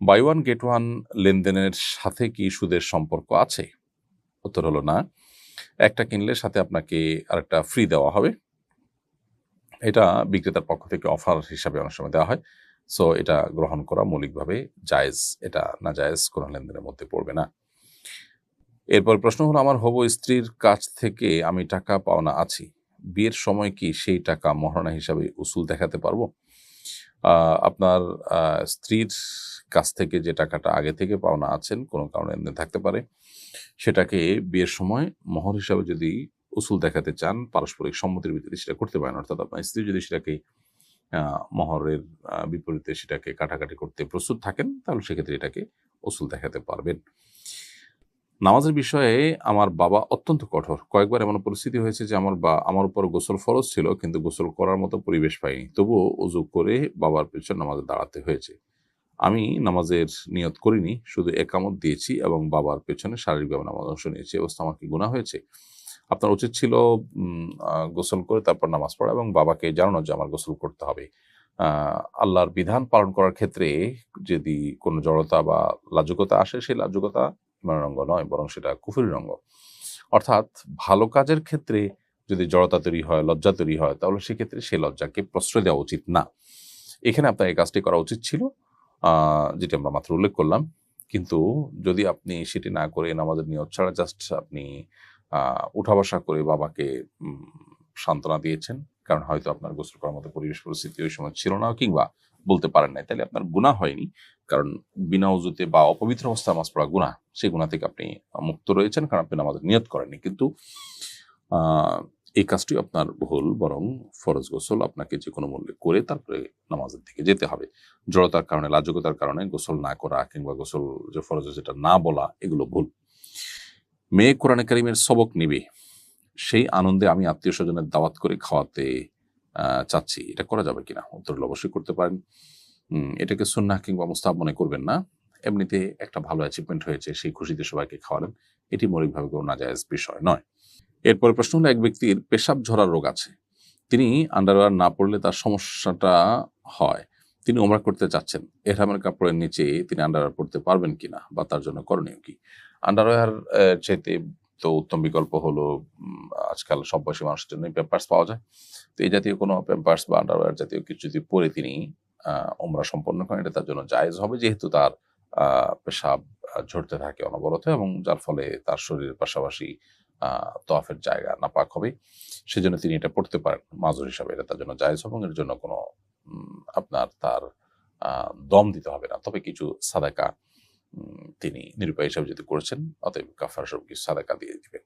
By one get one লেনদেনের সাথে কি সুদের সম্পর্ক আছে? উত্তর হলো না। একটা কিনলে সাথে আপনাকে আরেকটা ফ্রি দেওয়া হবে। এটা বিক্রেতার পক্ষ থেকে অফার হিসাবে অনেক সময় দেওয়া হয়। সো এটা গ্রহণ করা মৌলিকভাবে জায়েজ। এটা না জায়েজ কোনো লেনদেনের মধ্যে পড়বে না। এরপর প্রশ্ন হলো, আমার হবু স্ত্রীর কাছ থেকে আমি টাকা পাওনা আছি। বিয়ের সময় কি সেই টাকা মহারণা হিসাবে উসুল দেখাতে পারব? আপনার স্ত্রীর কাছ থেকে যে টাকাটা আগে থেকে পাওনা আছেন, কোনো কারণে লেনদেন থাকতে পারে, সেটাকে বিয়ের সময় মহর হিসাবে যদি উসুল দেখাতে চান, পারস্পরিক সম্মতির ভিত্তিতে সেটা করতে পারেন, অর্থাৎ আপনার স্ত্রী যদি সেটাকে মহরের বিপরীতে সেটাকে কাটাকাটি করতে প্রস্তুত থাকেন, তাহলে সেক্ষেত্রে এটাকে উসুল দেখাতে পারবেন। নামাজের বিষয়ে আমার বাবা অত্যন্ত কঠোর। কয়েকবার এমন পরিস্থিতি হয়েছে যে আমার বা, আমার উপর গোসল ফরজ ছিল কিন্তু গোসল করার মতো পরিবেশ পাইনি। তবুও উজু করে বাবার পেছন নামাজে দাঁড়াতে হয়েছে। আমি নামাজের নিয়ত করিনি, শুধু একামত দিয়েছি এবং বাবার পেছনে শারীরিকভাবে নামাজ অংশ নিয়েছি। অবস্থা আমার কি গুণা হয়েছে। আপনার উচিত ছিল গোসল করে তারপর নামাজ পড়া এবং বাবাকে জানানো যে আমার গোসল করতে হবে। আল্লাহর বিধান পালন করার ক্ষেত্রে যদি কোনো জড়তা বা লাজুকতা আসে, সেই লাজুকতা ইমানের অঙ্গ নয়, বরং সেটা কুফুরির অঙ্গ অর্থাৎ ভালো কাজের ক্ষেত্রে যদি জড়তা তৈরি হয়, লজ্জা তৈরি হয়, তাহলে সেক্ষেত্রে সেই লজ্জাকে প্রশ্রয় দেওয়া উচিত না। এখানে আপনার এই কাজটি করা উচিত ছিল যেটি আমরা মাত্র উল্লেখ করলাম। কিন্তু যদি আপনি সেটি না করে নামাজের নিয়ত ছাড়া জাস্ট আপনি উঠা বসা করে বাবাকে সান্ত্বনা দিয়েছেন, কারণ হয়তো আপনার গোসল করার মতো পরিবেশ পরিস্থিতি ওই সময় ছিল না কিংবা বলতে পারেন নাই, তাহলে আপনার গুণা হয়নি, কারণ বিনা উজুতে বা অপবিত্র অবস্থায় মাছ পড়া গুণা সেই গুণা থেকে আপনি মুক্ত রয়েছেন কারণ আপনি নামাজের নিয়ত করেননি। কিন্তু এই কাজটি আপনার ভুল, বরং ফরজ গোসল আপনাকে যে কোনো মূল্যে করে তারপরে নামাজের দিকে যেতে হবে। জড়তার কারণে, লাজকতার কারণে গোসল না করা কিংবা গোসল যে ফরজ যেটা না বলা, এগুলো ভুল। মেয়ে কোরআনে কারিমের সবক নিবে। সেই আনন্দে আমি আত্মীয় স্বজনের দাওয়াত করে খাওয়াতে চাচ্ছি। এটা করা যাবে কিনা? উত্তর অবশ্যই করতে পারেন। এটাকে সুন্না কিংবা মুস্তাব মনে করবেন না। এমনিতে একটা ভালো অ্যাচিভমেন্ট হয়েছে, সেই খুশিতে সবাইকে খাওয়ালেন এটি মৌলিকভাবে কোনো নাজায়জ বিষয় নয়। এরপরে প্রশ্ন হলো, এক ব্যক্তির পেশাব ঝরার রোগ আছে। তিনি আন্ডারওয়্যার না পড়লে তার সমস্যাটা হয়। তিনি ওমরা করতে চাচ্ছেন। এহরামের কাপড়ের নিচে তিনি আন্ডারওয়্যার পড়তে পারবেন কিনা বা তার জন্য করণীয় কি? আন্ডারওয়্যার চাইতে তো উত্তম বিকল্প হলো আজকাল সব বয়সী মানুষের জন্য পেম্পার্স পাওয়া যায়। তো এই জাতীয় কোনো পেম্পার্স বা আন্ডারওয়্যার জাতীয় কিছু যদি পরে তিনি ওমরা সম্পন্ন করেন, এটা তার জন্য জায়েজ হবে। যেহেতু তার পেশাব ঝরতে থাকে অনবরত এবং যার ফলে তার শরীরের পাশাপাশি তফের জায়গা নাপাক হবে। সেজন্য তিনি এটা পড়তে পারেন। মাজুর হিসাবে এটা তার জন্য জায়েজ এবং এর জন্য কোনো আপনার তার দম দিতে হবে না। তবে কিছু সাদাকা তিনি নিরুপায় হিসাবে যদি করেছেন, অতএব কাফার সব কিছু সাদাকা দিয়ে দিবেন।